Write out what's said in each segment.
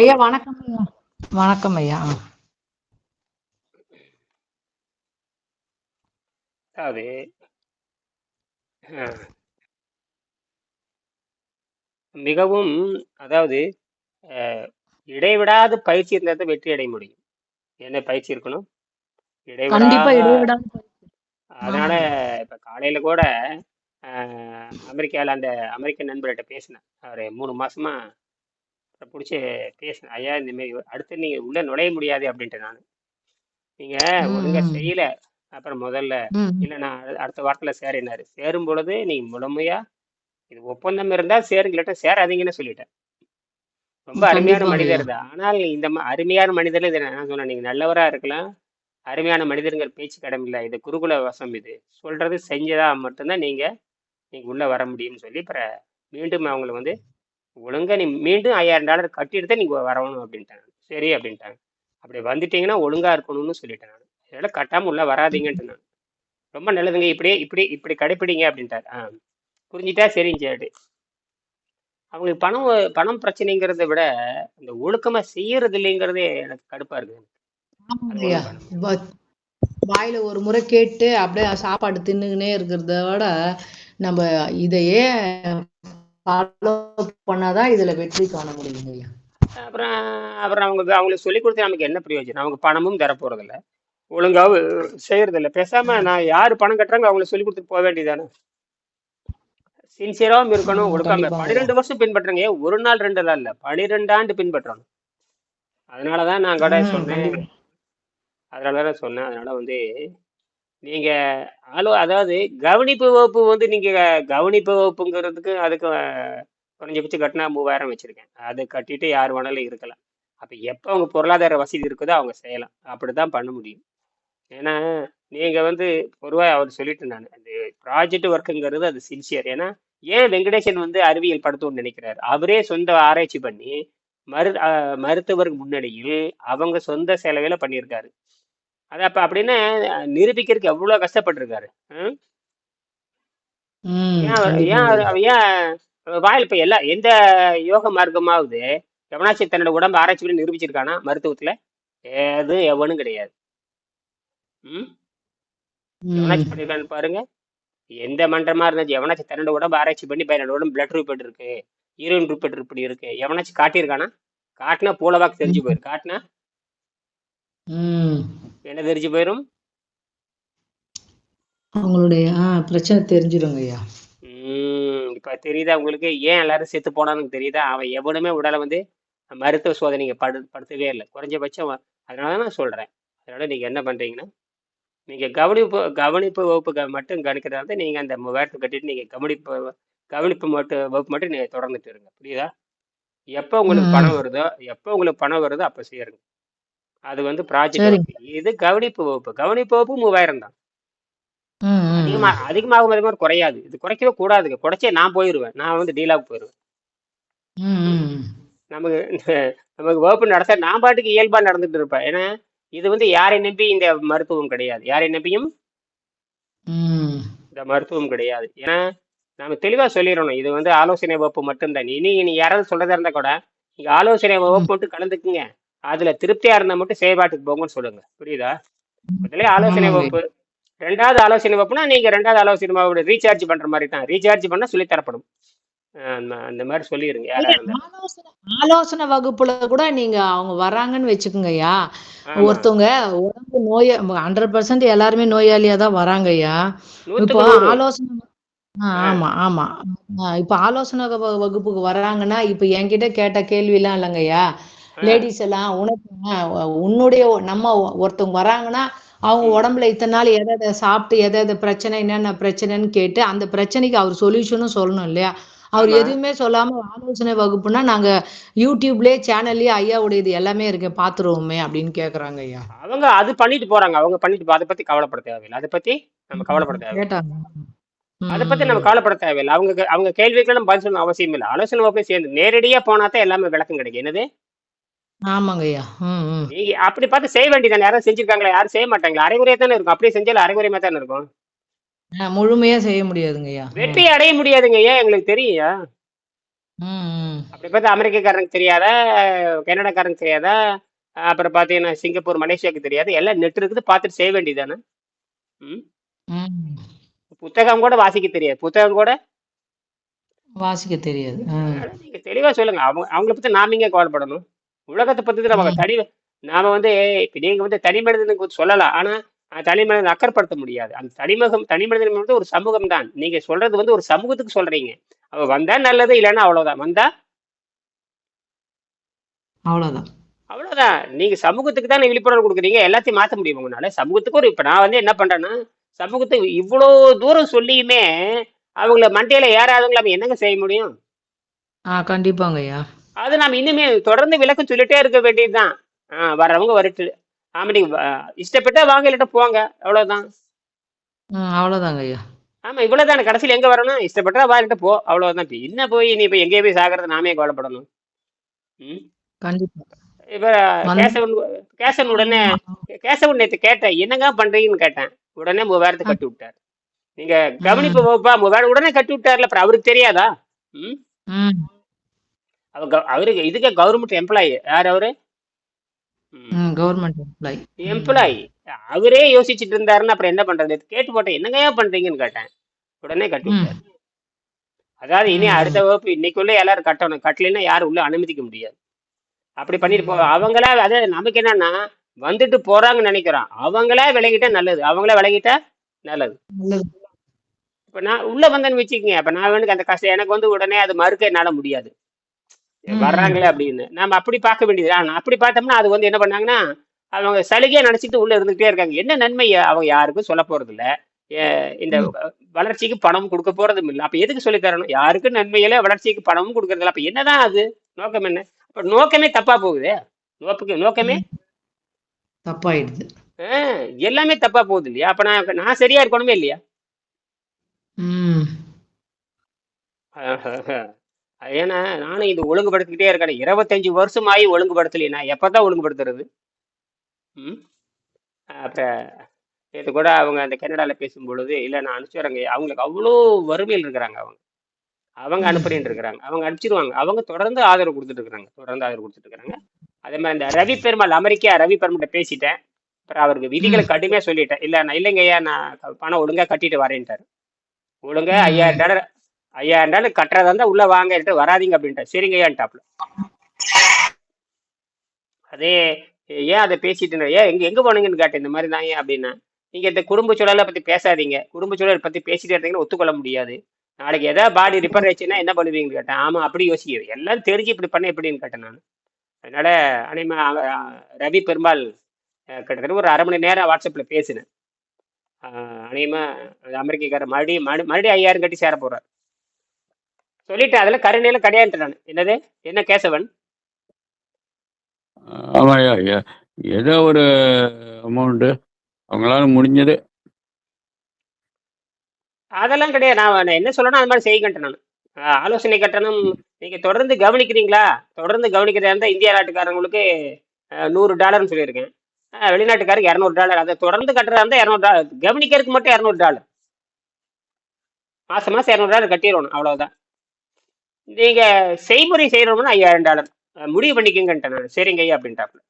ஐயா வணக்கம் வணக்கம் ஐயா. அதாவது மிகவும் அதாவது இடைவிடாத பயிற்சி இருந்தால் தான் வெற்றி அடைய முடியும். என்ன பயிற்சி இருக்கணும்? இடைவிடாத அதனால இப்போ காலையில் கூட அமெரிக்காவில் அந்த அமெரிக்க நண்பர்கிட்ட பேசினேன். அவர் மூணு மாசமா பிடிச்சி பேசினேன். ஐயா இந்த மாதிரி அடுத்து நீங்கள் உள்ளே நுழைய முடியாது அப்படின்ட்டு நான். நீங்கள் ம் ஒழுங்கா செய்யல. அப்புறம் முதல்ல. இல்லை நான் அடு- அடுத்த வாரத்தில் சேரினாரு சேரும் பொழுது நீங்கள் முழுமையா இது ஒப்பந்தம் இருந்தால் சேருங்க இல்லாட்டா சேராதீங்கன்னு சொல்லிட்டேன். ரொம்ப அருமையான மனிதர் தான் ஆனால் இந்த அருமையான மனிதர்ல இதை நான் சொன்னேன். நீங்கள் நல்லவரா இருக்கலாம். அருமையான மனிதர்கள் பேச்சு கடமில்லை இது குருகுல வசம் இது. சொல்றது செஞ்சதா மட்டும்தான் நீங்க நீங்க உள்ள வர முடியும்னு சொல்லி அப்புறம் மீண்டும் அவங்களை வந்து ஒழுங்கா நீ மீண்டும் ஐயாயிரம் டாலர் கட்டிட்டு தான் நீங்க வரணும் அப்படின்ட்டாங்க. சரி அப்படின்ட்டாங்க. அப்படி வந்துட்டீங்கன்னா ஒழுங்கா இருக்கணும்னு சொல்லிட்டேன் நான். இதெல்லாம் கட்டாம உள்ள வராதீங்கன்ட்டு நான் ரொம்ப நல்லதுங்க. இப்படியே இப்படி இப்படி கடைப்பிடிங்க அப்படின்ட்டாரு. ஆ. புரிஞ்சிட்டா? சரிங்க சரி அவங்களுக்கு பணம் பணம் பிரச்சனைங்கிறத விட அந்த ஒழுக்கமா செய்யறது இல்லைங்கிறதே எனக்கு கடுப்பா வ- வாயில ஒரு முறை கேட்டு அப்படியே சாப்பாடு தின்னுக்கினே இருக்கிறத விட நம்ம இதையே ஃபாலோ பண்ணாதான் இதுல வெற்றி காண முடியுங்க ஐயா அப்புறம் அப்புறம் அவங்க அவங்களுக்கு சொல்லி கொடுத்து நமக்கு என்ன பிரயோஜனம்? அவங்க பணமும் தர போறதில்ல ஒழுங்கா செய்யறதில்ல. பேசாம நான் யாரு பணம் கட்டுறாங்க அவங்களுக்கு சொல்லி கொடுத்துட்டு போக வேண்டியதானே சின்சியராகவும் இருக்கணும் ஒழுக்காம பன்னிரெண்டு வருஷம் பின்பற்றுங்க. ஒரு நாள் ரெண்டு நாள் இல்ல. பன்னிரெண்டு ஆண்டு பின்பற்றணும். அதனாலதான் நான் கூட சொன்னேன். அதனாலதான் சொன்னேன். அதனால வந்து நீங்க ஆலோ அதாவது கவனிப்பு வகுப்பு வந்து நீங்க கவனிப்பு வகுப்புங்கிறதுக்கு அதுக்கு குறைஞ்சபட்சம் கட்டினா மூவாயிரம் வச்சிருக்கேன் அதை கட்டிட்டு யார் வேணாலும் இருக்கலாம். அப்போ எப்போ அவங்க பொருளாதார வசதி இருக்குதோ அவங்க செய்யலாம். அப்படி தான் பண்ண முடியும். ஏன்னா நீங்கள் வந்து பொதுவாக அவர் சொல்லிட்டு நான் அந்த ப்ராஜெக்ட் ஒர்க்குங்கிறது அது சின்சியர் ஏன்னா ஏன் வெங்கடேசன் வந்து அறிவியல் படுத்தும்னு நினைக்கிறாரு. அவரே சொந்த ஆராய்ச்சி பண்ணி மரு மருத்துவர் முன்னணியில் அவங்க சொந்த செலவில் பண்ணியிருக்காரு. அது அப்ப அப்படின்னு நிரூபிக்கிறதுக்கு எவ்வளவு கஷ்டப்பட்டிருக்காரு ஏன் ஏன் வாயில் இப்ப எல்லா எந்த யோக மார்க்கமாவது எவனாச்சும் தன்னோட உடம்பு ஆராய்ச்சி பண்ணி நிரூபிச்சிருக்கானா மருத்துவத்துல? ஏது எவனும் கிடையாது. ம்? எவனாச்சும் பண்ணிருக்கான்னு பாருங்க. எந்த மன்றமா இருந்தாச்சு எவனாச்சும் தன்னோட உடம்பு ஆராய்ச்சி பண்ணி என்னோட உடம்பு பிளட் ரிப்போர்ட் இருக்கு யூரின் ரிப்போர்ட் இப்படி இருக்கு. எவனாச்சும் காட்டியிருக்கானா? காட்டினா பூலவாக்கு தெரிஞ்சு போயிரு காட்டினா. என்ன தெரிஞ்சு போயிரும்? அவங்களுடைய பிரச்சனை தெரிஞ்சிருங்க ஐயா. இப்ப தெரியுதா உங்களுக்கு? ஏன் எல்லாரும் செத்து போனான்னு தெரியுதா? அவன் எவனுமே உடலை வந்து மருத்துவ சோதனைங்க படு படுத்தவே இல்லை. குறைஞ்சபட்சம் அதனால தான் நான் சொல்றேன். அதனால நீங்க என்ன பண்றீங்கன்னா நீங்க கவனிப்பு கவனிப்பு வகுப்பு மட்டும் கணிக்கிறதா இருந்தா நீங்க அந்த மூவாயிரத்தை கட்டிட்டு நீங்க கவனிப்பு கவனிப்பு மட்டும் வகுப்பு மட்டும் நீங்க தொடர்ந்துட்டு இருங்க. புரியுதா? எப்போ உங்களுக்கு பணம் வருதோ எப்போ உங்களுக்கு பணம் வருதோ அப்போ செய்யுங்க அது வந்து ப்ராஜெக்ட் இது கவனிப்பு வகுப்பு. கவனிப்பு வகுப்பு மூவாயிரம் தான். அதிகமா. அதிகமாகும் அதே மாதிரி குறையாது. இது குறைக்கவே கூடாதுங்க. குறைச்சே நான் போயிடுவேன் நான் வந்து டீலாக் போயிடுவேன். நமக்கு நமக்கு வகுப்பு நடத்த நான் பாட்டுக்கு இயல்பா நடந்துட்டு இருப்பேன். ஏன்னா இது வந்து யாரை நம்பி இந்த மருத்துவம் கிடையாது. யாரை நம்பியும். இந்த மருத்துவம் கிடையாது. ஏன்னா நாம தெளிவா சொல்லிடணும். இது வந்து ஆலோசனை வகுப்பு மட்டும்தான். இனி நீ யாராவது சொல்றதா இருந்தா கூட நீங்க ஆலோசனை. வகுப்பு மட்டும் கலந்துக்குங்க. அதுல திருப்தியா இருந்தா மட்டும் செயல்பாட்டுக்கு போங்கன்னு சொல்லுங்க. புரியுதா? முதல்ல ஆலோசனை வகுப்பு. ரெண்டாவது ஆலோசனை வகுப்புனா நீங்க ரெண்டாவது ஆலோசனை வகுப்பு ரீசார்ஜ் பண்ற மாதிரி தான். ரீசார்ஜ் பண்ணா சொல்லி தரப்படும். அந்த மாதிரி இருந்தாலும் ஆலோசனை வகுப்புல கூட நீங்க அவங்க வராங்கன்னு வச்சுக்கோங்க ஐயா ஆமா. ஒருத்தவங்க உடம்பு நோய ஹண்ட்ரட் பர்சன்ட் எல்லாருமே நோயாளியா தான் வராங்க ஐயா இப்போ ஆலோசனை ஆமா ஆமா. இப்ப ஆலோசனை வகுப்புக்கு வராங்கன்னா இப்ப என்கிட்ட கேட்ட கேள்வி எல்லாம் இல்லைங்கய்யா. லேடிஸ் எல்லாம் உனக்கு உன்னுடைய நம்ம ஒருத்தவங்க வராங்கன்னா அவங்க உடம்புல இத்தனை நாள் எதை எதை சாப்பிட்டு எதை எதை பிரச்சனை என்னென்ன பிரச்சனைன்னு கேட்டு அந்த பிரச்சனைக்கு அவர் சொல்யூஷனும் சொல்லணும் இல்லையா? அவர் எதுவுமே சொல்லாம ஆலோசனை வகுப்புனா நாங்க யூடியூப்லயே சேனல்லயே ஐயாவுடையது எல்லாமே இருக்கு பாத்துருவோமே அப்படின்னு கேக்குறாங்க ஐயா. அவங்க அது பண்ணிட்டு போறாங்க. அவங்க பண்ணிட்டு அதை பத்தி கவலைப்பட தேவையில்லை. அதை பத்தி நம்ம கவலைப்பட தேவையில்லை. கேட்டாங்க. அதை பத்தி நம்ம கவலைப்பட தேவையில்லை. அவங்க அவங்க கேள்விக்கெல்லாம் பதில் சொல்லணும் அவசியம் இல்லை ஆலோசனை வகுப்பு சேர்ந்து நேரடியா போனா தான் எல்லாமே விளக்கம் கிடைக்கும். என்னது? ஆமாங்க ஐயா. ம் ம். நீங்க அப்படி பார்த்து செய்ய வேண்டியதானே யாரும் செஞ்சிருக்காங்களா? யாரும் செய்ய மாட்டாங்களா? அரைகுறையா தானே இருக்கும். அப்படியே செஞ்சாலும் அரைகுறையமா தானே இருக்கும்? ஆ, முழுமையா செய்ய முடியாதுங்க ஐயா. ம். வெற்றி அடைய முடியாதுங்க ஏன் எங்களுக்கு தெரியும்யா ம் ம். அப்படி பார்த்தா அமெரிக்காக்காரனுக்கு தெரியாதா? கனடாக்காரனுக்கு தெரியாதா? அப்புறம் பார்த்தீங்கன்னா சிங்கப்பூர் மலேசியாவுக்கு தெரியாது. எல்லாம் நெட் இருக்குது பார்த்துட்டு செய்ய வேண்டியதானே ம். ம். புத்தகம் கூட வாசிக்க தெரியாது. புத்தகம் கூட? வாசிக்க தெரியாது. ம். அதனால நீங்க தெளிவா சொல்லுங்க. அவங்க அவங்கள பத்தி நாம இங்க கவலைப்படணும்? உலகத்தை பத்தி நம்ம. தனி நாம வந்து இப்ப நீங்க வந்து தனி மனிதனுக்கு சொல்லலாம். ஆனா தனி மனிதன் அக்கறைப்படுத்த முடியாது. அந்த தனிமகம் தனி மனிதன் வந்து ஒரு சமூகம் தான். நீங்க சொல்றது வந்து ஒரு சமூகத்துக்கு சொல்றீங்க. அவ வந்தா நல்லது இல்லைன்னா அவ்வளவுதான். வந்தா அவ்வளவுதான். அவ்வளவுதான். நீங்க சமூகத்துக்கு தான் விழிப்புணர்வு கொடுக்குறீங்க. எல்லாத்தையும் மாத்த முடியும் உங்களால? சமூகத்துக்கு ஒரு இப்ப நான் வந்து என்ன பண்றேன்னா சமூகத்துக்கு இவ்வளவு தூரம் சொல்லியுமே அவங்கள மண்டையில ஏறாதவங்கள நம்ம என்னங்க செய்ய முடியும்? ஆ கண்டிப்பாங்க ஐயா. அது நாம் இன்னுமே தொடர்ந்து விளக்கம் சொல்லிட்டே இருக்க வேண்டியதுதான். ஆ வர்றவங்க வரட்டு ஆமா நீங்க வ- இஷ்டப்பட்டா வாங்க இல்லாட்ட போங்க அவ்வளவுதான். அவ்வளவுதாங்க ஐயா. ஆமா இவ்வளவுதானே கடைசியில் எங்க வரணும்? இஷ்டப்பட்டா வாங்கிட்டு போ அவ்வளவுதான். என்ன போய் நீ இப்ப எங்கேயே போய் சாகிறது நாமே கவலைப்படணும். கண்டிப்பா. இப்ப கேசவன் கேசவன் உடனே கேசவன் நேத்து கேட்டேன் என்னங்க பண்றீங்கன்னு கேட்டேன். உடனே மூவாயிரத்தை கட்டி விட்டார். நீங்க கவனிப்பு வகுப்பா மூவாயிரம் உடனே கட்டி விட்டார்ல அப்புறம் அவருக்கு தெரியாதா? அவர் கவ- அவருக்கு இதுக்கு கவர்மெண்ட் எம்ப்ளாயி யார் அவரு? ம் ம் கவர்மெண்ட் எம்ப்ளாய் எம்ப்ளாயி அவரே யோசிச்சுட்டு இருந்தாருன்னு அப்புறம் என்ன பண்றது? கேட்டு போட்டேன். என்னங்கய்யா பண்றீங்கன்னு கேட்டேன். உடனே கட்டி ம். விட்டாரு அதாவது இனி ம். அடுத்த வகுப்பு இன்னைக்குள்ள எல்லாரும் கட்டணும். கட்டலைன்னா யாரும் உள்ள அனுமதிக்க முடியாது. அப்படி பண்ணிட்டு போ அவங்களா அதே நமக்கு என்னன்னா வந்துட்டு போறாங்கன்னு நினைக்கிறோம். அவங்களா விலகிட்டா நல்லது. அவங்களா விலகிட்டா நல்லது. நல்லது. இப்ப நான் உள்ள வந்தேன்னு வச்சுக்கோங்க. அப்ப நான் வேணுக்கு அந்த கஷ்டம் எனக்கு வந்து உடனே அது மறுக்க என்னால முடியாது. வர்றாங்களே அப்படின்னு. நாம அப்படி பார்க்க வேண்டியது ஆனா அப்படி பார்த்தோம்னா அது வந்து என்ன பண்ணாங்கன்னா அவங்க சலுகையா நினைச்சிட்டு உள்ள இருந்துகிட்டே இருக்காங்க. என்ன நன்மை அவங்க யாருக்கும் சொல்ல போறது இல்ல இந்த. வளர்ச்சிக்கு பணம் கொடுக்க போறதும் இல்லை. அப்ப எதுக்கு சொல்லி தரணும்? யாருக்கும் நன்மையில வளர்ச்சிக்கு பணமும் கொடுக்கறது இல்ல அப்ப என்னதான் அது? நோக்கம் என்ன? அப்ப நோக்கமே தப்பா போகுதே. நோக்குக்கு நோக்கமே? தப்பாயிடுது. எல்லாமே தப்பா போகுது இல்லையா? அப்ப நான் நான் சரியா இருக்கணுமே இல்லையா? ஏன்னா நானும் இது ஒழுங்குபடுத்திக்கிட்டே இருக்கேன். இருபத்தஞ்சு வருஷம் ஆகி ஒழுங்குபடுத்தலையே நான் ஒழுங்குபடுத்துறது? ம்? அப்புறம் நேற்று கூட அவங்க அந்த கனடாவில் பேசும் பொழுது இல்லை நான் அனுப்பிச்சுறேங்க அவங்களுக்கு அவ்வளோ வறுமையில் இருக்கிறாங்க அவங்க. அவங்க அனுப்புறேன் இருக்கிறாங்க. அவங்க அனுப்பிச்சிருவாங்க. அவங்க தொடர்ந்து ஆதரவு கொடுத்துட்டு இருக்கிறாங்க. தொடர்ந்து ஆதரவு கொடுத்துட்டு இருக்கிறாங்க. அதே மாதிரி இந்த ரவி பெருமாள் அமெரிக்கா ரவி பெருமாள்கிட்ட பேசிட்டேன். அப்புறம் அவருக்கு விதிகளை கடுமையாக சொல்லிட்டேன். இல்லை நான் இல்லைங்க ஐயா நான் பணம் ஒழுங்காக கட்டிட்டு வரேன்ட்டாரு. ஒழுங்காக ஐயாயிரம் டாலர் ஐயா இருந்தாலும் கட்டுறதா இருந்தா உள்ள வாங்க வராதீங்க அப்படின்ட்டு சரிங்க ஐயான்ட்டாப்ல அதே ஏன் அதை பேசிட்டு ஏன் எங்க எங்க போனீங்கன்னு கேட்டேன் இந்த மாதிரி தான் ஏன் அப்படின்னா நீங்க இந்த குடும்ப சூழலை பத்தி பேசாதீங்க. குடும்ப சூழல் பத்தி பேசிட்டே இருந்தீங்கன்னா ஒத்துக்கொள்ள முடியாது. நாளைக்கு ஏதாவது பாடி ரிப்பேர் ஆச்சுன்னா என்ன பண்ணுவீங்கன்னு கேட்டேன். ஆமா அப்படி யோசிக்கிறது எல்லாம் தெரிஞ்சு இப்படி பண்ண எப்படின்னு கேட்டேன் நான். அதனால அனிமா ரவி பெருமாள் கிட்டத்தட்ட ஒரு அரை மணி நேரம் வாட்ஸ்அப்ல பேசினேன். அனிமா அமெரிக்கக்காரர் மறுபடியும் மறு- மறுபடியும் ஐயாயிரம் கட்டி சேர போகிறார் சொல்லிட்டு அதுல கருணையில கிடையாது நான். என்னது? என்ன கேசவன்? ஆமாய்யா ஏ- ஏதோ ஒரு அமௌண்ட்டு அவங்களால முடிஞ்சது. அதெல்லாம் கிடையாது. நான் நான் என்ன சொல்லணும் அது மாதிரி செய்யுங்கன்ட்டு நான். ஆலோசனை கட்டணம் நீங்க தொடர்ந்து கவனிக்கிறீங்களா? தொடர்ந்து கவனிக்கிறதா இருந்தா இந்திய நாட்டுக்காரங்களுக்கு நூறு டாலர்னு சொல்லியிருக்கேன். ஆஹ் வெளிநாட்டுக்காருக்கு இரநூறு டாலர். அதை தொடர்ந்து கட்டுறதா இருந்தா இரநூறு டாலர். கவனிக்கிறதுக்கு மட்டும் இரநூறு டாலர். மாசம் மாசம் இரநூறு டாலர் கட்டிடணும். அவ்வளவுதான். நீங்க செய்முறை செய்யறோம்னா ஐயாயிரம் டாலர் முடிவு பண்ணிக்கங்கன்ட்டேன் நான். சரிங்க ஐயா அப்படின்ட்டாப்புல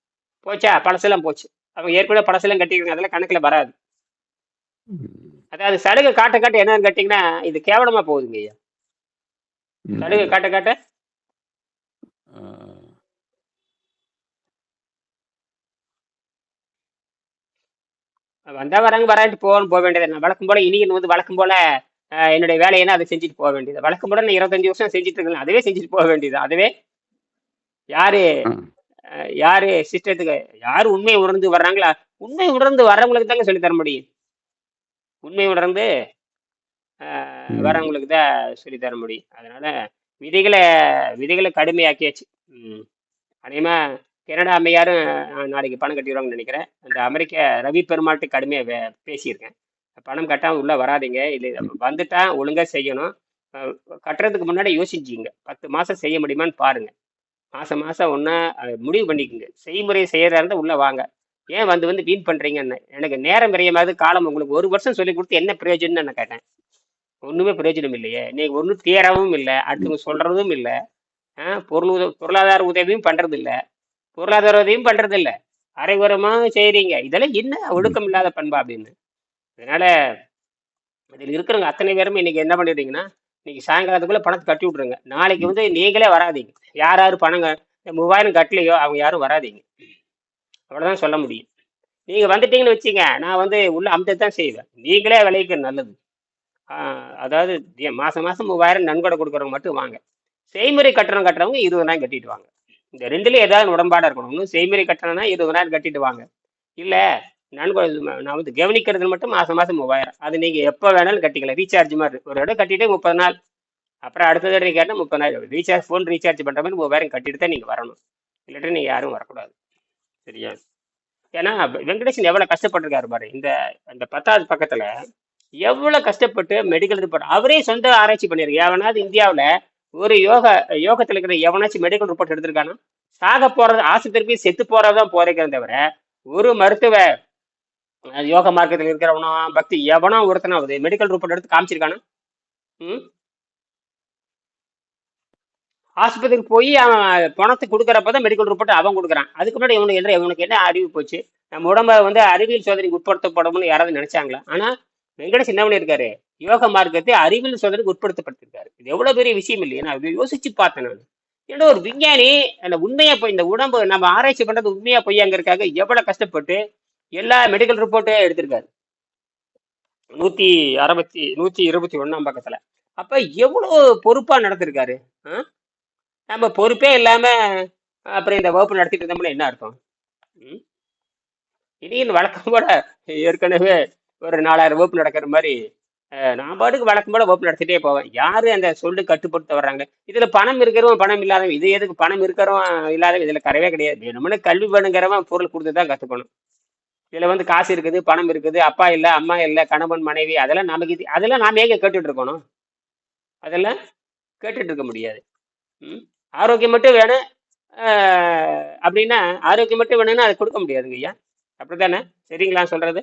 போச்சா? பழசெல்லாம் போச்சு. அவங்க ஏற்கனவே பழசெல்லாம் கட்டிக்கிறாங்க அதெல்லாம் கணக்கில் வராது. அதாவது சலுகை காட்ட காட்ட என்னன்னு கேட்டிங்கன்னா இது கேவலமா போகுதுங்க ஐயா. சலுகை காட்ட காட்ட? வந்தா வராங்க வரான்ட்டு போகணும் போக வேண்டியது நான் வழக்கம் போல இன்னைக்கு வந்து வழக்கம் போல என்னுடைய வேலையை அதை செஞ்சுட்டு போக வேண்டியது. வழக்கம் போல நான் இருபத்தஞ்சு வருஷம் செஞ்சுட்டு இருக்கேன். அதுவே செஞ்சுட்டு போக வேண்டியது. அதுவே யாரு யாரு சிஸ்டத்துக்கு யாரு உண்மை உணர்ந்து வர்றாங்களா? உண்மை உணர்ந்து வர்றவங்களுக்கு தாங்க சொல்லி தர முடியும். உண்மை உணர்ந்து. வர்றவங்களுக்கு தான் சொல்லி தர முடியும். அதனால விதிகளை விதிகளை கடுமையாக்கியாச்சு. அதேமா கனடா அம்மையாரும் நாளைக்கு பணம் கட்டிடுவாங்கன்னு நினைக்கிறேன். அந்த அமெரிக்க ரவி பெருமாள்கிட்ட கடுமையாக பேசியிருக்கேன். பணம் கட்டாமல் உள்ளே வராதீங்க. இது வந்துட்டா ஒழுங்காக செய்யணும். கட்டுறதுக்கு முன்னாடி யோசிச்சிங்க பத்து மாதம் செய்ய முடியுமான்னு பாருங்க. மாதம் மாதம் ஒன்றா முடிவு பண்ணிக்கோங்க. செய்முறை செய்யறதா இருந்தால் உள்ளே வாங்க. ஏன் வந்து வந்து வீண் பண்ணுறீங்கன்னு எனக்கு நேரம் விரையமாவது காலம் உங்களுக்கு ஒரு வருஷம் சொல்லி கொடுத்து என்ன பிரயோஜனம்னு நான் கேட்டேன். ஒன்றுமே பிரயோஜனம் இல்லையே. நீங்க ஒன்றும் தேரவும் இல்லை. அடுத்தவங்க சொல்கிறதும் இல்லை. ஆ, பொருள் உதவி பொருளாதார உதவியும் பண்றது இல்ல பொருளாதார உதவியும் பண்றது இல்ல அரைகுறமாக செய்றீங்க. இதெல்லாம் என்ன ஒழுக்கம் இல்லாத பண்பா அப்படின்னு? அதனால இதில் இருக்கிறவங்க அத்தனை பேருமே இன்னைக்கு என்ன பண்ணிடுறீங்கன்னா இன்னைக்கு சாயங்காலத்துக்குள்ள பணத்தை கட்டி விட்ருங்க நாளைக்கு வந்து நீங்களே வராதீங்க. யார் யார் பணங்க இந்த மூவாயிரம் கட்டலையோ அவங்க யாரும் வராதீங்க. அவ்வளோதான் சொல்ல முடியும். நீங்க வந்துட்டீங்கன்னு வச்சுங்க நான் வந்து உள்ள அமுத்த தான் செய்வேன். நீங்களே விளைவிக்க நல்லது. அதாவது மாதம் மாசம் மாசம் மூவாயிரம் நன்கொடை கொடுக்குறவங்க மட்டும் வாங்க. செய்முறை கட்டணம் கட்டுறவங்க இருபதாயிரம் கட்டிட்டு வாங்க. இந்த ரெண்டுலேயும் ஏதாவது உடன்பாடாக இருக்கணும். ஒன்றும் செய்முறை கட்டணம்னா இருபதாயிரம் கட்டிட்டு வாங்க. இல்லை நான் நான் வந்து கவனிக்கிறது மட்டும் மாதம் மாதம் மூவாயிரம். அது நீங்கள் எப்போ வேணாலும் கட்டிக்கலாம். ரீசார்ஜ் மாதிரி ஒரு இடம் கட்டிட்டு முப்பது நாள். அப்புறம் அடுத்த தடவை கேட்டால் முப்பதாயிரம் ரீசார்ஜ் ஃபோன் ரீசார்ஜ் பண்ணுற மாதிரி மூவாயிரம் கட்டிட்டு தான் நீங்கள் வரணும். இல்லாட்டி நீங்கள் யாரும் வரக்கூடாது. சரியா? ஏன்னா வெங்கடேஷன் வெங்கடேசன் எவ்வளவு கஷ்டப்பட்டிருக்காரு பாரு. இந்த அந்த பத்தாவது பக்கத்தில் எவ்வளோ கஷ்டப்பட்டு மெடிக்கல் ரிப்போர்ட் அவரே சொந்த ஆராய்ச்சி பண்ணியிருக்கு. எவனாவது இந்தியாவில் ஒரு யோகா யோகத்தில் இருக்கிற எவனாச்சும் மெடிக்கல் ரிப்போர்ட் எடுத்திருக்கானா? சாக போகிறது ஆசை திருப்பி செத்து போறதான் போறேங்கிறத தவிர ஒரு மருத்துவ யோக மார்க்கத்தில் இருக்கிறவனோ பக்தி எவனோ ஒருத்தனாவது மெடிக்கல் ரிப்போர்ட் எடுத்து காமிச்சிருக்கானா? ம்? ஆஸ்பத்திரிக்கு போய் அவன் பணத்தை கொடுக்குறப்ப தான் மெடிக்கல் ரிப்போர்ட் அவன் கொடுக்குறான். அதுக்கு முன்னாடி இவனுக்கு என்ன இவனுக்கு என்ன அறிவு போச்சு? நம்ம உடம்ப வந்து அறிவியல் சோதனைக்கு உட்படுத்தப்படும்னு யாராவது நினைச்சாங்களா? ஆனா வெங்கடேஷ் என்ன பண்ணியிருக்காரு? யோக மார்க்கத்தை அறிவியல் சோதனைக்கு உட்படுத்தப்பட்டிருக்காரு. இது எவ்வளோ பெரிய விஷயம் இல்லையே? நான் யோசிச்சு பார்த்தேன் நான். ஏன்னா ஒரு விஞ்ஞானி அந்த உண்மையா போய் இந்த உடம்பு நம்ம ஆராய்ச்சி பண்றது உண்மையா இருக்காங்க? எவ்வளவு கஷ்டப்பட்டு எல்லா மெடிக்கல் ரிப்போர்ட்டையும் எடுத்திருக்காரு. நூத்தி அறுபத்தி நூத்தி இருபத்தி ஒண்ணாம் பக்கத்துல. அப்ப எவ்வளவு பொறுப்பா நடத்திருக்காரு? நம்ம பொறுப்பே இல்லாம அப்புறம் இந்த வகுப்பு நடத்திட்டு இருந்தோம்னா என்ன அர்த்தம்? ம்? இனியும் வழக்கம் போல ஏற்கனவே ஒரு நாலாயிரம் வகுப்பு நடக்கிற மாதிரி நான் பாட்டுக்கு வழக்கம் போல வகுப்பு நடத்திட்டே போவேன். யாரு அந்த சொல்லு கட்டுப்படுத்த வர்றாங்க? இதுல பணம் இருக்கிறவன் பணம் இல்லாதவன் இது எதுக்கு பணம் இருக்கிறவன் இல்லாதவன் இதுல கரவே கிடையாது. வேணும்னு கல்வி வேணுங்கிறவன் பொருள் கொடுத்து தான் கத்துக்கணும். இதுல வந்து காசு இருக்குது பணம் இருக்குது அப்பா இல்லை அம்மா இல்லை கணவன் மனைவி அதெல்லாம் நமக்கு இது அதெல்லாம் நாம ஏங்க கேட்டுட்டு இருக்கணும்? அதெல்லாம் கேட்டுட்டு இருக்க முடியாது. ம்? ஆரோக்கியம் மட்டும் வேணும் அப்படின்னா ஆரோக்கியம் மட்டும் வேணும்னா அது கொடுக்க முடியாதுங்க ஐயா. அப்படித்தானே? சரிங்களா சொல்றது?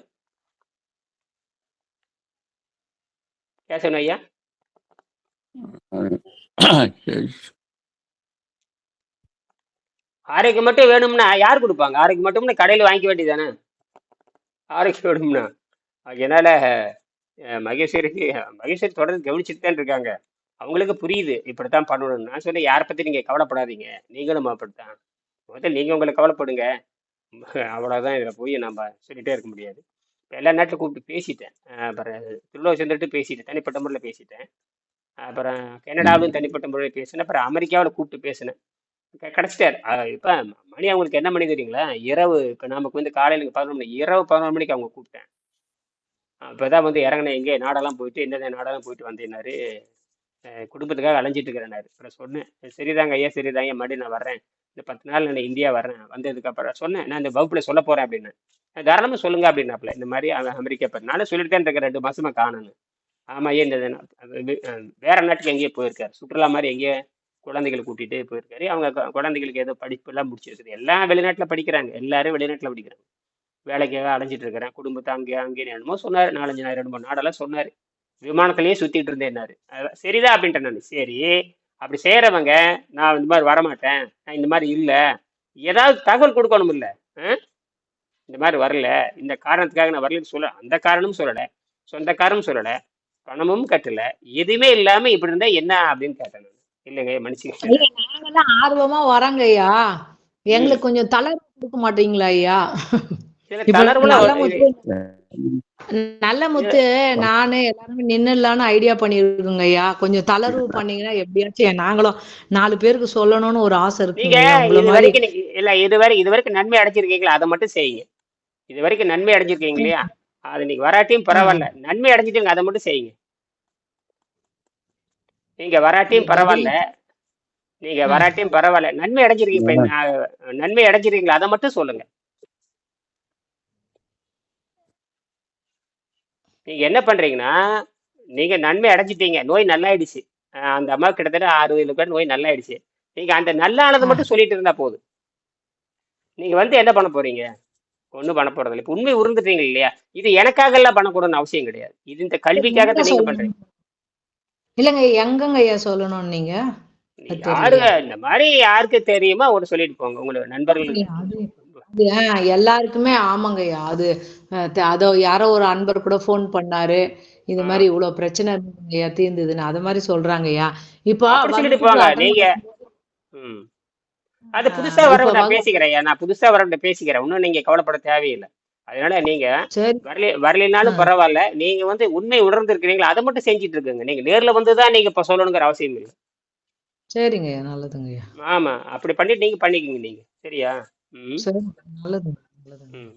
பேசணும் ஐயா. ஆரோக்கியம் மட்டும் வேணும்னா யார் கொடுப்பாங்க? ஆரோக்கியம் மட்டும்னா கடையில் வாங்கிக்க வேண்டியதானே ஆரோக்கியம் வேணும்னா. அதனால மகேஸ்வரிக்கு மகேஸ்வரி தொடர்ந்து கவனிச்சுட்டு தான் இருக்காங்க. அவங்களுக்கு புரியுது இப்படித்தான் பண்ணணும் நான் சொன்னேன் யாரை பத்தி நீங்க கவலைப்படாதீங்க. நீங்களும் அப்படித்தான். முதல்ல நீங்க உங்களை கவலைப்படுங்க. அவ்வளவுதான் இதுல போய் நம்ம சொல்லிட்டே இருக்க முடியாது. எல்லா நேரத்துல கூப்பிட்டு பேசிட்டேன். அப்புறம் திருவிழா சேர்ந்துட்டு பேசிட்டேன் தனிப்பட்ட முறையில் பேசிட்டேன். அப்புறம் கனடாவிலும் தனிப்பட்ட முறையில் பேசினேன். அப்புறம் அமெரிக்காவில் கூப்பிட்டு பேசினேன். கிடச்சிட்டார். இப்போ மணி அவங்களுக்கு என்ன மணி தெரியுங்களா? இரவு. இப்போ நமக்கு வந்து காலையில் பதினொரு மணி இரவு பதினொரு மணிக்கு அவங்க கூப்பிட்டேன். அப்பதான் வந்து இறங்கினேன். எங்கே? நாடெல்லாம் போயிட்டு எந்தெந்த நாடெல்லாம் போயிட்டு வந்தேன்னாரு குடும்பத்துக்காக அலைஞ்சிட்டு இருக்கிறேனாரு அப்புறம் சொன்னேன் சரிதாங்க ஐயா சரிதாங்க ஐயா மறுபடியும் நான் வர்றேன். இந்த பத்து நாள் நான் இந்தியா வர்றேன். வந்ததுக்கப்புறம் சொன்னேன் நான் இந்த வகுப்பில் சொல்ல போகிறேன் அப்படின்னு. தாராளமாக சொல்லுங்க அப்படின்னாப்புல இந்த மாதிரி அவன் அமெரிக்கா போய் நானும் சொல்லிட்டு தான் இருக்கேன் ரெண்டு மாசமா காணணும் ஆமா ஐயா இந்த வேற நாட்டுக்கு எங்கேயோ போயிருக்காரு. சுற்றுலா மாதிரி எங்கேயோ குழந்தைகளை கூட்டிகிட்டு போயிருக்காரு. அவங்க குழந்தைகளுக்கு ஏதோ படிப்பெல்லாம் முடிச்சிருக்குது. எல்லாம் வெளிநாட்டில் படிக்கிறாங்க. எல்லாரும் வெளிநாட்டில் படிக்கிறாங்க. வேலைக்காக அலைஞ்சிட்டு இருக்கிறேன் குடும்பத்தை அங்கே அங்கே என்னமோ சொன்னார். நாலஞ்சு நாள் ரெண்டு மூணு நாடெல்லாம் சொன்னார். விமானத்திலேயே சுற்றிட்டு இருந்தேன்னாரு. அதான் சரிதான் அப்படின்ட்டு நான். சரி அப்படி செய்கிறவங்க நான் இந்த மாதிரி வரமாட்டேன். நான் இந்த மாதிரி இல்லை. ஏதாவது தகவல் கொடுக்கணும் இல்லை இந்த மாதிரி வரல. இந்த காரணத்துக்காக நான் வரலன்னு சொல்ல அந்த காரணமும் சொல்லலை. சொந்த காரணமும் சொல்லலை. பணமும் கட்டலை. எதுவுமே இல்லாமல் இப்படி இருந்தால் என்ன அப்படின்னு கேட்டேன் நான். இல்லைங்க மன்னிச்சுங்க. நாங்கெல்லாம் ஆர்வமா வரோங்க ஐயா. எங்களுக்கு கொஞ்சம் தளர்வு கொடுக்க மாட்டீங்களா ஐயா? நல்ல முத்து நானு எல்லாருமே நின்னுடலான்னு ஐடியா பண்ணிருக்கோங்க ஐயா. கொஞ்சம் தளர்வு பண்ணீங்கன்னா எப்படியாச்சும் நாங்களும் நாலு பேருக்கு சொல்லணும்னு ஒரு ஆசை நீ- இல்ல இது வரை இது வரைக்கும் நன்மை அடைஞ்சிருக்கீங்களா? அதை மட்டும் செய்யுங்க. இது வரைக்கும் நன்மை அடைஞ்சிருக்கீங்க இல்லையா? அது நீங்க வராட்டியும் பரவாயில்ல. நன்மை அடைஞ்சிட்டுங்க அதை மட்டும் செய்யுங்க. நீங்க வராட்டியும் பரவாயில்ல நீங்க. வராட்டியும் பரவாயில்ல நன்மை அடைஞ்சிருக்கீங்க இப்ப நான் நன்மை அடைஞ்சிருக்கீங்களா? அதை மட்டும் சொல்லுங்க. நீங்க என்ன பண்றீங்கன்னா நீங்க நன்மை அடைஞ்சிட்டீங்க. நோய் நல்லாயிடுச்சு. அந்த அம்மா கிட்டத்தட்ட அறுபது பேர் நோய் நல்லாயிடுச்சு. நீங்க அந்த நல்லானதை மட்டும் சொல்லிட்டு இருந்தா போதும். நீங்க வந்து என்ன பண்ண போறீங்க? ஒண்ணும் பண்ண போறது இல்லை இப்ப உண்மை உருந்துட்டீங்க இல்லையா? இது எனக்காக எல்லாம் பண்ணக்கூடாதுன்னு அவசியம் கிடையாது. இது இந்த கல்விக்காக தான் நீங்க பண்றீங்க. இல்லைங்க எங்கங்க ஐயா சொல்லணும் நீங்க? நீ அது யாரு தெரியலையா இந்த மாதிரி யாருக்கு தெரியுமோ அவங்க சொல்லிட்டு போங்க உங்களோட நண்பர்கள். ஆமாங்கய்யா, அது அது ஆ, எல்லாருக்குமே ஆமாங்கய்யா. அது அதோ யாரோ ஒரு அன்பர் கூட ஃபோன் பண்ணாரு. இது மாதிரி இவ்வளவு பிரச்சனை இருந்ததுங்கய்யா தீர்ந்ததுன்னு. அது மாதிரி சொல்றாங்கய்யா. இப்போ சொல்லிட்டு போங்க நீங்க. அது புதுசா வரவங்க வகு பேசிக்கிறேன் நான் புதுசா வரவங்க பேசிக்கிறேன். இன்னும் நீங்க கவலைப்பட தேவையில்லை. அதனால நீங்க வரல வரலைனாலும் பரவாயில்ல. நீங்க வந்து உண்மை உணர்ந்து இருக்கிறீங்களா அதை மட்டும் செஞ்சுட்டு இருக்குங்க நீங்க நேர்ல வந்து தான் நீங்க இப்ப சொல்லணுங்கிற அவசியம் இல்லை. சரிங்கய்யா நல்லதுங்கய்யா. ஆமா அப்படி பண்ணிட்டு நீங்க பண்ணிக்கங்க நீங்க. சரியா? ம். சரி நல்லதுங்க நல்லதுங்க. ம்.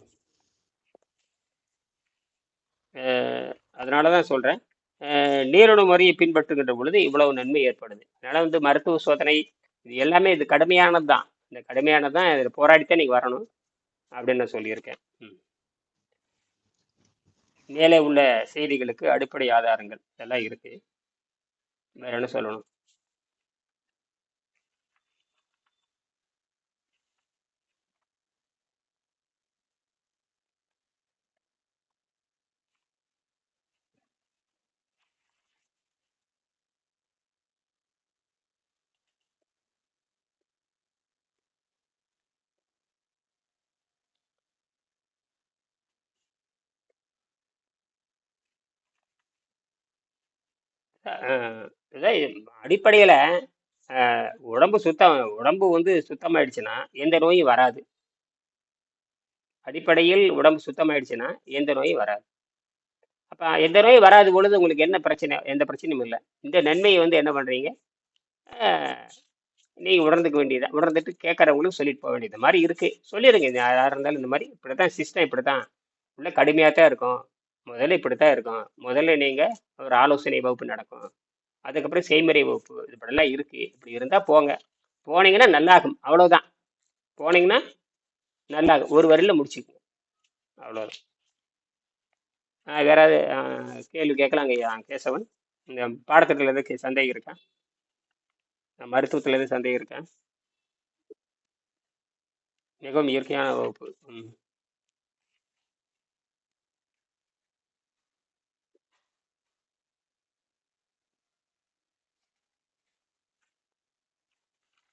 அஹ் அதனால தான் சொல்றேன் நீரிழிவு முறையை பின்பற்றுகின்ற பொழுது இவ்வளவு நன்மை ஏற்படுது. அதனால வந்து மருத்துவ சோதனை இது எல்லாமே இது கடுமையானது தான் இந்த கடுமையானது தான் இதில் போராடித்தான் நீங்க வரணும் அப்படின்னு நான் சொல்லியிருக்கேன். ம். மேலே உள்ள செய்திகளுக்கு அடிப்படை ஆதாரங்கள் எல்லாம் இருக்குது வேற என்ன சொல்லணும்? அடிப்படையில் உடம்பு சுத்தம் உடம்பு வந்து சுத்தமாயிடுச்சுன்னா எந்த நோயும் வராது. அடிப்படையில் உடம்பு சுத்தமாயிடுச்சுன்னா எந்த நோயும் வராது. அப்போ எந்த நோயும் வராது பொழுது உங்களுக்கு என்ன பிரச்சனை எந்த பிரச்சனையும் இல்லை. இந்த நன்மையை வந்து என்ன பண்ணுறீங்க நீங்கள் உணர்ந்துக்க வேண்டியதாக உணர்ந்துட்டு கேட்குறவங்களுக்கு சொல்லிட்டு போக வேண்டியது மாதிரி இருக்குது சொல்லிடுங்க யாராக இருந்தாலும் இந்த மாதிரி இப்படி தான் சிஸ்டம் இப்படி தான் உள்ள கடுமையாக தான் இருக்கும். முதல்ல இப்படி தான் இருக்கும். முதல்ல நீங்கள் ஒரு ஆலோசனை வகுப்பு நடக்கும். அதுக்கப்புறம் செய்முறை வகுப்பு இது இப்படிலாம் இருக்குது இப்படி இருந்தால் போங்க. போனீங்கன்னா நல்லாகும். அவ்வளோதான் போனீங்கன்னா நல்லாகும். ஒரு வரையில் முடிச்சுக்கோங்க. அவ்வளோதான் ஆ, வேற கேள்வி கேட்கலாங்க ஐயா. கேசவன் இந்த பாடத்திட்டத்தில் எதுவும் கே- சந்தேகம் இருக்கா? மருத்துவத்தில் எதுவும் சந்தேகம் இருக்கா? மிகவும் இயற்கையான வகுப்பு. ம்.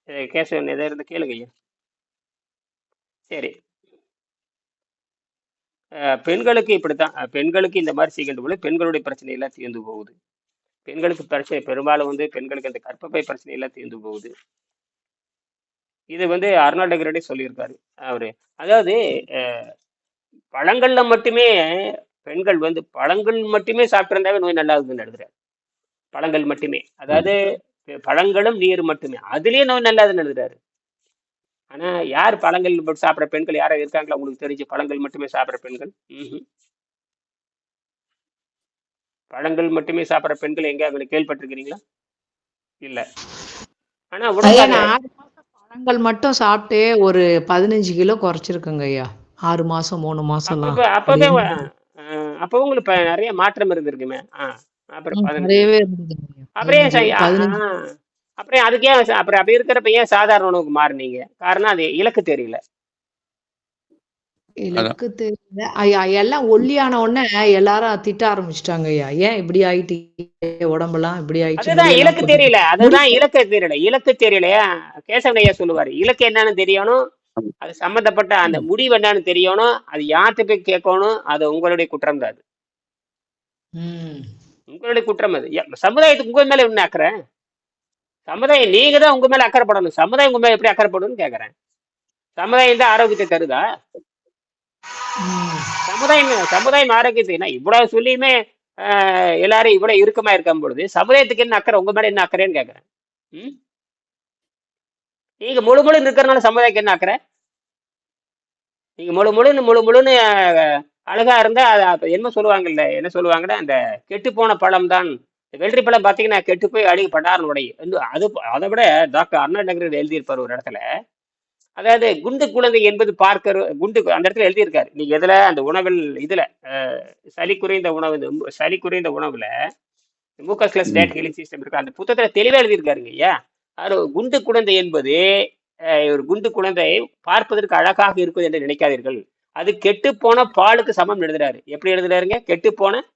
சரி, கேசவன் எதாவது இருந்து கேளுங்க ஐயா. சரி. பெண்களுக்கு இப்படித்தான். பெண்களுக்கு இந்த மாதிரி செய்கின்ற பொழுது பெண்களுடைய பிரச்சனை எல்லாம் தீர்ந்து போகுது. பெண்களுக்கு பிரச்சனை பெரும்பாலும் வந்து பெண்களுக்கு அந்த கற்பப்பை பிரச்சனை எல்லாம் தீர்ந்து போகுது. இது வந்து அர்னால்டு கிரடே சொல்லியிருக்காரு. அவரு. அதாவது பழங்கள்ல மட்டுமே பெண்கள் வந்து பழங்கள் மட்டுமே சாப்பிட்டிருந்தாவே நோய் நல்லா இருக்குன்னு எழுதுறாரு பழங்கள் மட்டுமே. அதாவது பழங்களும் நீர் மட்டுமே. அதுலயே நோய் நல்லாதுன்னு எழுதுறாரு ஆனா யார் பழங்கள் சாப்பிட்ற பெண்கள்? யாரும் இருக்காங்களா? உங்களுக்கு தெரிஞ்சு பழங்கள் மட்டுமே சாப்பிட்ற பெண்கள். பழங்கள் மட்டுமே சாப்பிட்ற பெண்கள் எங்க? அவங்களை கேள்விப்பட்டிருக்கிறீங்களா? இல்ல. ஆனா மாசம் பழங்கள் மட்டும் சாப்பிட்டே ஒரு பதினஞ்சு கிலோ குறைச்சிருக்கேங்க ஐயா. ஆறு மாசம் மூணு அப்பப்ப அப்பவே அப்பவும் உங்களுக்கு நிறைய மாற்றம் இருந்திருக்குமே. ஆ அப்புறம் நிறையவே இருந்ததுங்க ஐயா. அப்புறம் ஏன். அப்புறம் அதுக்கு அப்புறம் அப்படி இருக்கிறப்ப ஏன் சாதாரண உணவுக்கு மாறுனீங்க? காரணம் அது இலக்கு தெரியல. இலக்கு தெரியல. ஐயா எல்லாம் ஒல்லியான உடனே எல்லாரும் திட்ட ஆரம்பிச்சிட்டாங்க ஐயா. ஏன் இப்படி ஆயிட்டீங்க உடம்பெல்லாம் இப்படி ஆயிடுச்சு அதுதான் இலக்கு தெரியல. அதுதான் இலக்கு தெரியல. இலக்கு தெரியலையா கேசவனையா சொல்லுவாரு இலக்கு என்னன்னு தெரியணும் அது சம்பந்தப்பட்ட அந்த முடிவு என்னன்னு தெரியணும் அது யார்கிட்ட போய் கேட்கணும் அது உங்களுடைய குற்றம் தான் அது. ம். உங்களுடைய குற்றம் அது. சமுதாயத்துக்கு உங்க மேல என்ன அக்கறை? சமுதாயம் நீங்க தான் உங்க மேல அக்கறைப்படணும். சமுதாயம் உங்க மேல எப்படி அக்கறைப்படணும்னு கேக்குறேன். சமுதாயம் தான் ஆரோக்கியத்தை தருதா? சமுதாயம் சமுதாயம் ஆரோக்கியத்தை என்ன இவ்வளவு சொல்லியுமே ஆஹ், எல்லாரும் இவ்வளவு இறுக்கமா இருக்கும் பொழுது சமுதாயத்துக்கு என்ன அக்கறை? உங்க மேல என்ன அக்கறைன்னு கேக்குறேன். ம்? நீங்க முழு முழு இருக்கிறனால சமுதாயத்துக்கு என்ன அக்கறை? நீங்க முழு முழுன்னு முழு முழுன்னு அழகா இருந்தா அது அப்ப என்ன சொல்லுவாங்கல்ல என்ன சொல்லுவாங்கன்னா அந்த கெட்டு போன பழம் தான் வெள்ளரி பழம் பார்த்தீங்கன்னா கெட்டு போய் அழுகி படார்னு உடையும் அது அதை விட டாக்டர் அர்னால்ட் நகர் எழுதியிருப்பார் ஒரு இடத்துல. அதாவது குண்டு குழந்தை என்பது பார்க்கர் குண்டு அந்த இடத்துல எழுதியிருக்காரு. நீங்க எதுல அந்த உணவில் இதுல சளி குறைந்த உணவு இந்த சளி குறைந்த உணவுல மூக்கஸ்லஸ் ம். டேட் ஹீலிங் சிஸ்டம் இருக்கு. அந்த புத்தகத்துல தெளிவா எழுதியிருக்காருங்க ஐயா. அது குண்டு குழந்தை என்பது ஒரு குண்டு குழந்தை பார்ப்பதற்கு அழகாக இருப்பது என்று நினைக்காதீர்கள். அது கெட்டு போன பாலுக்கு சமம் எழுதுறாரு. எப்படி எழுதுறாருங்க? கெட்டு போன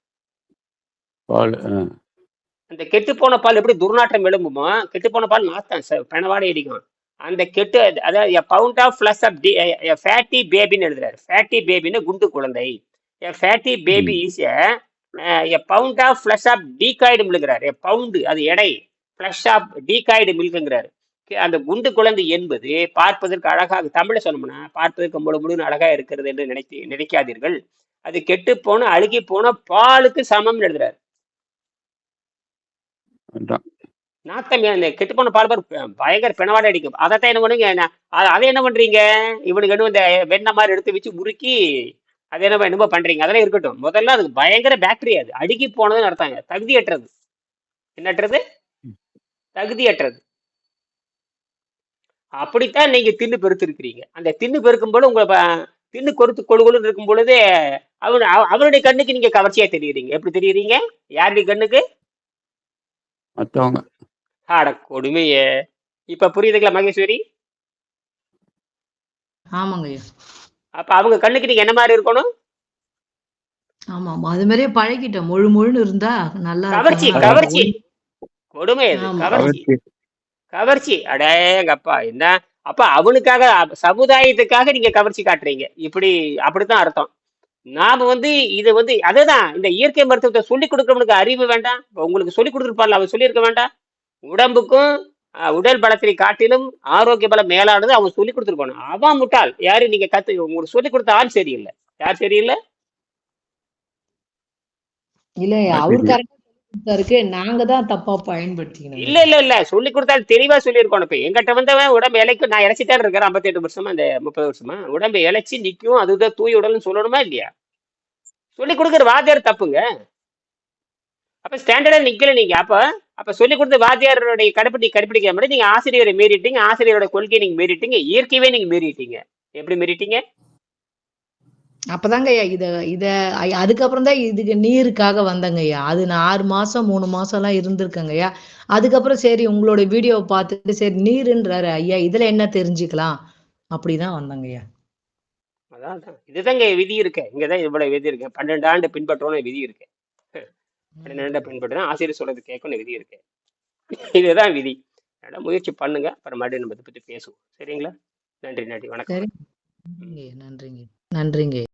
பால். அந்த கெட்டுப்போன பால் எப்படி துர்நாற்றம் எழும்புமோ கெட்டுப்போன பால் நாத்தம் ச- பிணவாடை அடிக்கும். அந்த கெட்டு அதாவது pound of flesh of the fatty பேபின்னு எழுதுறாரு. ஃபேட்டி பேபின்னு குண்டு குழந்தை. Fatty baby is a pound of flesh of டீகாய்டு மில்கிறார் எ பவுண்டு அது எடை. ஃபிளஷ் ஆஃப் டீகாய்டு மில்க்குங்கிறாரு அந்த குண்டு குழந்தை என்பது பார்ப்பதற்கு அழகாக தமிழ்ல சொன்னோம்னா பார்ப்பதற்கு முழு முழுன்னு அழகா இருக்கிறது என்று நினைத்து நினைக்காதீர்கள். அது கெட்டு போன அழுகி போன பாலுக்கு சமம்னு எழுதுறாரு. நாத்தம் கெட்டு போன பால் பாரு பயங்கர பிணவாடை அடிக்கும். அதைத்தான் என்ன பண்ணுங்க அதை என்ன பண்றீங்க? இவனுக்கு என்ன இந்த வெண்ணெய் மாதிரி எடுத்து வச்சு முறுக்கி அது என்ன என்னமோ பண்றீங்க. அதெல்லாம் இருக்கட்டும். முதல்ல அதுக்கு பயங்கர பாக்டீரியா அது. அழுகி போனதுன்னு அர்த்தங்க தகுதியற்றது. என்னற்றது? தகுதியற்றது. அப்படித்தான் நீங்க தின்னு பெருத்திருக்கிறீங்க. அந்த தின்னு பெருக்கும் போது உங்களை தின்னு கொறுத்து கொழுகொழுன்னு இருக்கும் பொழுது அவன் அவ- அவனுடைய கண்ணுக்கு நீங்க கவர்ச்சியா தெரியுறீங்க. எப்படி தெரியுறீங்க? யாருடைய கண்ணுக்கு? மற்றவங்க ஆட கொடுமையே. இப்ப புரியுதுங்களா மகேஸ்வரி? ஆமாங்க அப்ப அவங்க கண்ணுக்கு நீங்க என்ன மாதிரி இருக்கணும்? ஆமா ஆமா. அது மாதிரியே பழகிட்டேன் முழு முழுன்னு இருந்தா நல்லா கவர்ச்சி கவர்ச்சி. கொடுமை. கவர்ச்சி. கவர்ச்சி. அடேங்கப்பா என்ன? அப்ப அவனுக்காக சமுதாயத்துக்காக நீங்க கவர்ச்சி காட்டுறீங்க. இப்படி அப்படித்தான் அர்த்தம். நாம வந்து இது வந்து அதுதான் இந்த இயற்கை மருத்துவத்தை சொல்லி கொடுக்கறவனுக்கு அறிவு வேண்டாம். உங்களுக்கு சொல்லி கொடுத்துருப்பார்ல அவன் சொல்லியிருக்க வேண்டாம். உடம்புக்கும் உடல் பலத்தை காட்டிலும் ஆரோக்கிய பலம் மேலானது அவன் சொல்லி கொடுத்துருக்கணும். அவன் முட்டாள். யாரு? நீங்க கத்து உங்களுக்கு சொல்லி கொடுத்த ஆள் சரியில்லை. யார் சரியில்லை? இல்ல அவரு. கரெக்டா இருக்கு. நாங்க தான் தப்பா பயன்படுத்திக்கணும். இல்ல இல்ல இல்ல. சொல்லி கொடுத்தாலும் தெளிவா சொல்லியிருக்கோம் இப்ப. எங்கிட்ட வந்தவன் உடம்பு இலைக்கு நான் இழைச்சிட்டே இருக்கிறேன். 58 வருஷமா அந்த முப்பது வருஷமா. உடம்பு இழைச்சி நிக்கும். அதுதான் தூய் உடல்னு சொல்லணுமா இல்லையா? சொல்லி கொடுக்குற வாத்தியார் தப்புங்க. அப்ப ஸ்டாண்டர்டா நிக்கல நீங்க. அப்ப அப்ப சொல்லி கொடுத்த வாத்தியாருடைய கடைப்பிடி கடைப்பிடிக்க மாதிரி நீங்க ஆசிரியரை மீறிட்டீங்க. ஆசிரியரோட கொள்கையை நீங்க மீறிட்டீங்க. இயற்கையவே நீங்க மீறிட்டீங்க. எப்படி மீறிட்டீங்க? அப்பதாங்க ஐயா இத இத அதுக்கப்புறம் தான் இதுக்கு நீருக்காக வந்தங்க ஐயா. அது நான் ஆறு மாசம் மூணு மாசம் எல்லாம் இருந்திருக்கேங்க ஐயா. அதுக்கப்புறம் சரி உங்களோட வீடியோவை பார்த்துட்டு சரி நீருன்றாரு. ஐயா இதுல என்ன தெரிஞ்சுக்கலாம்? அப்படிதான் வந்தங்க ஐயா. அதான். இதுதாங்க விதி இருக்கு. இங்கதான் இவ்வளவு விதி இருக்கு. பன்னெண்டு ஆண்டு பின்பற்றணும் விதி இருக்கு. பன்னெண்டு ஆண்டு பின்பற்றினா ஆசிரியர் சொல்றது கேட்கணும் விதி இருக்கு. இதுதான் விதி. அதனால முயற்சி பண்ணுங்க. அப்புறம் மறுபடியும் நம்ம இதை பத்தி பேசுவோம். சரிங்களா? நன்றி நன்றி. வணக்கம். நன்றிங்க. நன்றிங்க.